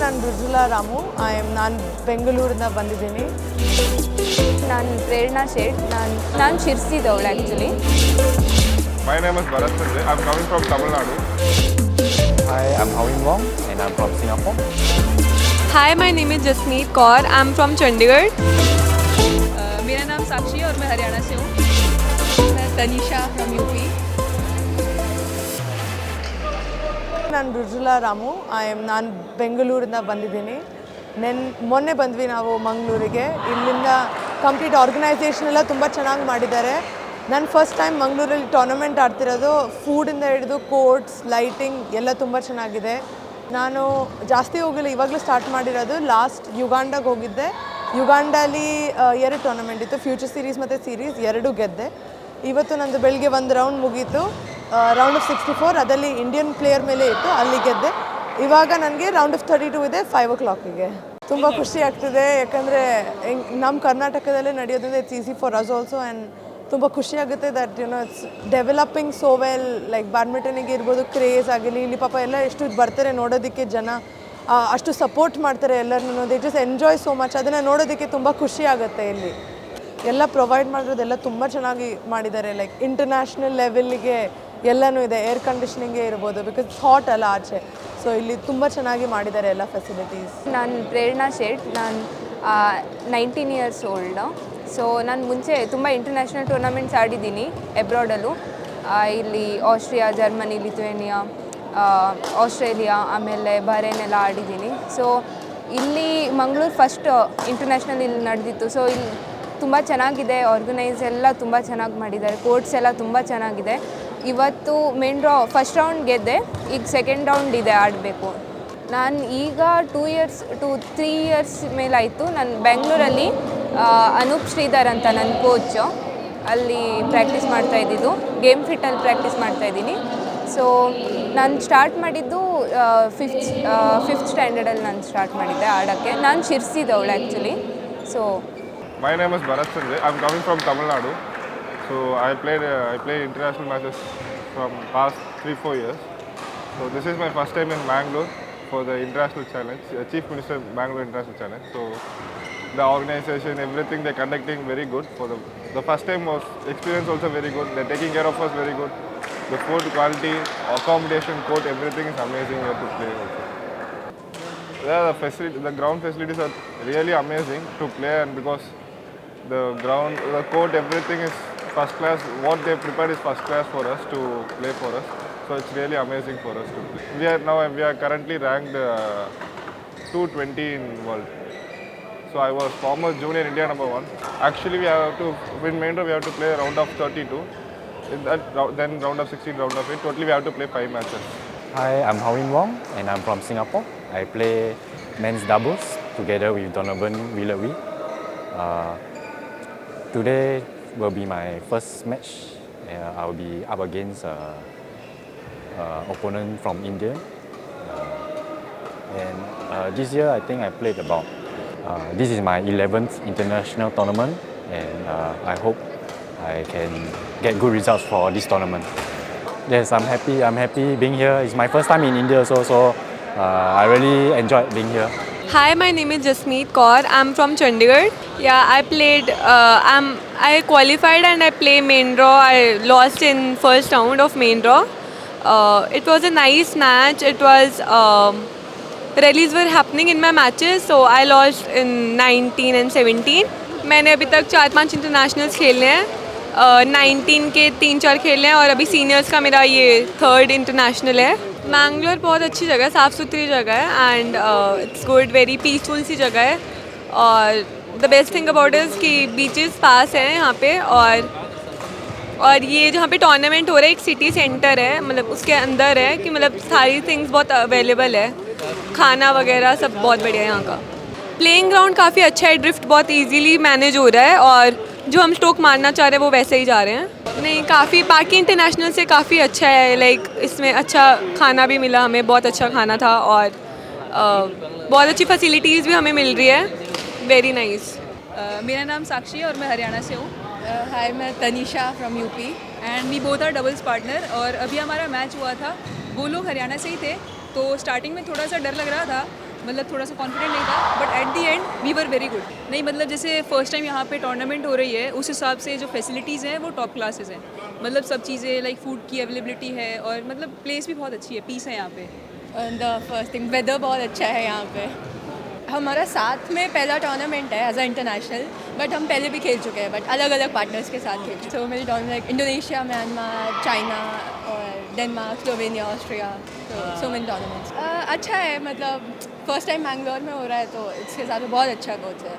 ನಾನು ರುಜುಲಾ Ramu I am ನಾನು ಬೆಂಗಳೂರಿಂದ ಬಂದಿದ್ದೀನಿ ನಾನು ಪ್ರೇರಣಾ ಶೇಟ್ ನಾನು ನಾನು ಶಿರ್ಸಿದವಳು actually My name is Bharat Sanjay. I'm coming from Tamil Nadu. Hi, I'm Hawin Wong and I'm from Singapore. Hi my name is Jasmeet Kaur I am from Chandigarh मेरा नाम साक्षी है और मैं हरियाणा से हूँ मैं तनीषा फ्रॉम यूपी ನಾನು ಬ್ರಿಜುಲಾ Ramu. I M ನಾನು ಬೆಂಗಳೂರಿಂದ ಬಂದಿದ್ದೀನಿ. ನೆನ್, ಮೊನ್ನೆ ಬಂದ್ವಿ ನಾವು ಮಂಗಳೂರಿಗೆ. ಇಲ್ಲಿಂದ ಕಂಪ್ಲೀಟ್ ಆರ್ಗನೈಸೇಷನ್ ಎಲ್ಲ ತುಂಬ ಚೆನ್ನಾಗಿ ಮಾಡಿದ್ದಾರೆ. ನಾನು ಫಸ್ಟ್ ಟೈಮ್ ಮಂಗಳೂರಲ್ಲಿ ಟೂರ್ನಮೆಂಟ್ ಆಡ್ತಿರೋದು. ಫೂಡಿಂದ ಹಿಡಿದು ಕೋರ್ಟ್ಸ್ ಲೈಟಿಂಗ್ ಎಲ್ಲ ತುಂಬ ಚೆನ್ನಾಗಿದೆ. ನಾನು ಜಾಸ್ತಿ ಹೋಗಿಲ್ಲ, ಇವಾಗಲೂ ಸ್ಟಾರ್ಟ್ ಮಾಡಿರೋದು. ಲಾಸ್ಟ್ ಯುಗಾಂಡಾಗೆ ಹೋಗಿದ್ದೆ. ಯುಗಾಂಡಲ್ಲಿ ಎರಡು ಟೂರ್ನಮೆಂಟ್ ಇತ್ತು. ಫ್ಯೂಚರ್ ಸೀರೀಸ್ ಮತ್ತು ಸೀರೀಸ್ ಎರಡೂ ಗೆದ್ದೆ. ಇವತ್ತು ನಂದು ಬೆಳಗ್ಗೆ ಒಂದು ರೌಂಡ್ ಮುಗೀತು. ರೌಂಡ್ ಆಫ್ ಸಿಕ್ಸ್ಟಿ ಫೋರ್ ಅದರಲ್ಲಿ ಇಂಡಿಯನ್ ಪ್ಲೇಯರ್ ಮೇಲೆ ಇತ್ತು ಅಲ್ಲಿ ಗೆದ್ದೆ. ಇವಾಗ ನನಗೆ ರೌಂಡ್ ಆಫ್ ತರ್ಟಿ ಟು ಇದೆ ಫೈವ್ ಓ ಕ್ಲಾಕಿಗೆ ತುಂಬ ಖುಷಿ ಆಗ್ತಿದೆ ಯಾಕಂದರೆ ನಮ್ಮ ಕರ್ನಾಟಕದಲ್ಲೇ ನಡೆಯೋದ್ರಿಂದ it's easy for us also and ತುಂಬ ಖುಷಿ ಆಗುತ್ತೆ that you know it's developing so well like ಬ್ಯಾಡ್ಮಿಂಟನಿಗೆ ಇರ್ಬೋದು ಕ್ರೇಜ್ ಆಗಲಿ ಇಲ್ಲಿ ಪಾಪ ಎಲ್ಲ ಎಷ್ಟು ಬರ್ತಾರೆ ನೋಡೋದಕ್ಕೆ ಜನ ಅಷ್ಟು ಸಪೋರ್ಟ್ ಮಾಡ್ತಾರೆ ಎಲ್ಲರನ್ನೂ they just enjoy so much ಅದನ್ನು ನೋಡೋದಕ್ಕೆ ತುಂಬ ಖುಷಿ ಆಗುತ್ತೆ ಇಲ್ಲಿ. ಎಲ್ಲ ಪ್ರೊವೈಡ್ ಮಾಡಿರೋದೆಲ್ಲ ತುಂಬ ಚೆನ್ನಾಗಿ ಮಾಡಿದ್ದಾರೆ ಲೈಕ್ ಇಂಟರ್ನ್ಯಾಷನಲ್ ಲೆವೆಲ್ಗೆ ಎಲ್ಲನೂ ಇದೆ ಏರ್ ಕಂಡೀಷ್ನಿಂಗೇ ಇರ್ಬೋದು ಬಿಕಾಸ್ ಹಾಟ್ ಅಲ್ಲ ಆಚೆ. ಸೊ ಇಲ್ಲಿ ತುಂಬ ಚೆನ್ನಾಗಿ ಮಾಡಿದ್ದಾರೆ ಎಲ್ಲ ಫೆಸಿಲಿಟೀಸ್ ನಾನು ಪ್ರೇರಣಾ ಶೇಟ್, ನಾನು ನೈನ್ಟೀನ್ ಇಯರ್ಸ್ ಓಲ್ಡ್ ಸೊ ನಾನು ಮುಂಚೆ ತುಂಬ ಇಂಟರ್ನ್ಯಾಷನಲ್ ಟೂರ್ನಮೆಂಟ್ಸ್ ಆಡಿದ್ದೀನಿ ಎಬ್ರಾಡಲ್ಲೂ ಇಲ್ಲಿ ಆಸ್ಟ್ರಿಯಾ ಜರ್ಮನಿ ಲಿಥುವೇನಿಯಾ ಆಸ್ಟ್ರೇಲಿಯಾ ಆಮೇಲೆ ಬಹರೇನ್ ಎಲ್ಲ ಆಡಿದ್ದೀನಿ. ಸೊ ಇಲ್ಲಿ ಮಂಗಳೂರು ಫಸ್ಟ್ ಇಂಟರ್ನ್ಯಾಷನಲ್ ಇಲ್ಲಿ ನಡೆದಿತ್ತು. ಸೊ ಇಲ್ಲಿ ತುಂಬ ಚೆನ್ನಾಗಿದೆ ಆರ್ಗನೈಸ್ ಎಲ್ಲ ತುಂಬ ಚೆನ್ನಾಗಿ ಮಾಡಿದ್ದಾರೆ ಕೋರ್ಟ್ಸ್ ಎಲ್ಲ ತುಂಬ ಚೆನ್ನಾಗಿದೆ. ಇವತ್ತು ಮೇನ್ ಡ್ರಾ ಫಸ್ಟ್ ರೌಂಡ್ ಗೆದ್ದೆ, ಈಗ ಸೆಕೆಂಡ್ ರೌಂಡ್ ಇದೆ ಆಡಬೇಕು. ನಾನು ಈಗ two years to three years ಮೇಲಾಯಿತು. ನಾನು ಬೆಂಗಳೂರಲ್ಲಿ ಅನೂಪ್ ಶ್ರೀಧರ್ ಅಂತ ನನ್ನ ಕೋಚು ಅಲ್ಲಿ ಪ್ರಾಕ್ಟೀಸ್ ಮಾಡ್ತಾ ಇದ್ದಿದ್ದು. ಗೇಮ್ ಫಿಟ್ಟಲ್ಲಿ ಪ್ರಾಕ್ಟೀಸ್ ಮಾಡ್ತಾ ಇದ್ದೀನಿ. ಸೊ ನಾನು ಸ್ಟಾರ್ಟ್ ಮಾಡಿದ್ದು ಫಿಫ್ತ್ ಫಿಫ್ತ್ ಸ್ಟ್ಯಾಂಡರ್ಡಲ್ಲಿ ನಾನು ಸ್ಟಾರ್ಟ್ ಮಾಡಿದ್ದೆ ಆಡೋಕ್ಕೆ. ನಾನು ಶಿರ್ಸಿದ್ದವಳು actually so my name is Bharat. I am coming from Nadu. So I played uh, I play international matches from past three four years. So this is my first time in Bangalore for the international challenge, uh, Chief Minister Bangalore International Challenge. So the organization, everything they're conducting very good. For the the first time was experience also very good. They're taking care of us very good. The food quality, accommodation, court, everything is amazing here to play. Yeah, the facility, the ground facilities are really amazing to play, and because the ground, the court, everything is first class. What they prepared is first class for us to play for us. So it's really amazing for us to play. We are now we are currently ranked uh, 220 in world. So I was former junior India number one. Actually, we have to win main. We have to play round of 32. In that then round of 16, round of 8. Totally, we have to play five matches. Hi, I'm Hawin Wong and I'm from Singapore. I play men's doubles together with Donovan Willowy. Uh, today will be my first match. Uh, I'll be up against uh, uh, opponent from India. Uh, and uh, this year, I think I played about. This is my 11th international tournament, and I hope I can get good results for this tournament. Yes, I'm happy. I'm happy being here. It's my first time in India, so so I really enjoyed being here. hi my name is Jasmeet Kaur I am from Chandigarh yeah I played I am I qualified and I play main draw I lost in first round of main draw it was a nice match it was um, rallies were happening in my matches so i lost in 19 and 17 मैंने अभी तक चार पांच internationals खेले हैं nineteen के तीन चार खेले हैं और अभी सीनियर्स का मेरा ये थर्ड इंटरनेशनल है। मैंगलोर बहुत अच्छी जगह है साफ़ सुथरी जगह है and it's good very peaceful सी जगह है। और the best thing about is कि बीचेस पास हैं यहाँ पे और और ये जहाँ पे टूर्नामेंट हो रहा है, एक सिटी सेंटर है मतलब उसके अंदर है कि मतलब सारी थिंग्स बहुत अवेलेबल है। खाना वगैरह सब बहुत बढ़िया है यहाँ का। प्लेइंग ग्राउंड काफ़ी अच्छा है ड्रिफ्ट बहुत इजीली मैनेज हो रहा है और जो हम स्ट्रोक मारना चाह रहे हैं वो वैसे ही जा रहे हैं। नहीं काफ़ी बाकी इंटरनेशनल से काफ़ी अच्छा है लाइक इसमें अच्छा खाना भी मिला हमें बहुत अच्छा खाना था और बहुत अच्छी फैसिलिटीज़ भी हमें मिल रही है। वेरी नाइस मेरा नाम साक्षी है और मैं हरियाणा से हूँ। हाय मैं Tanisha from UP and we both are doubles partner और अभी हमारा मैच हुआ था। वो लोग हरियाणा से ही थे तो स्टार्टिंग में थोड़ा सा डर लग रहा था। मतलब थोड़ा सा कॉन्फिडेंट नहीं था but at the end we were very good नहीं मतलब जैसे फ़र्स्ट टाइम यहाँ पे टूर्नामेंट हो रही है, उस हिसाब से जो फैसिलिटीज़ हैं वो टॉप क्लासेस हैं। मतलब सब चीज़ें लाइक फ़ूड की अवेलेबिलिटी है और मतलब प्लेस भी बहुत अच्छी है पीस है यहाँ पे। द फ़र्स्ट थिंग वेदर बहुत अच्छा है यहाँ पे। हमारा साथ में पहला टूर्नामेंट है एज अ इंटरनेशनल बट हम पहले भी खेल चुके हैं बट अलग अलग पार्टनर्स के साथ खेल चुके तो मेरी टूर्नामेंट इंडोनेशिया म्यांमार चाइना और Denmark Slovenia Austria so many tournaments अच्छा है मतलब फ़र्स्ट टाइम मैंगलोर में हो रहा है तो इसके साथ बहुत अच्छा कोच है।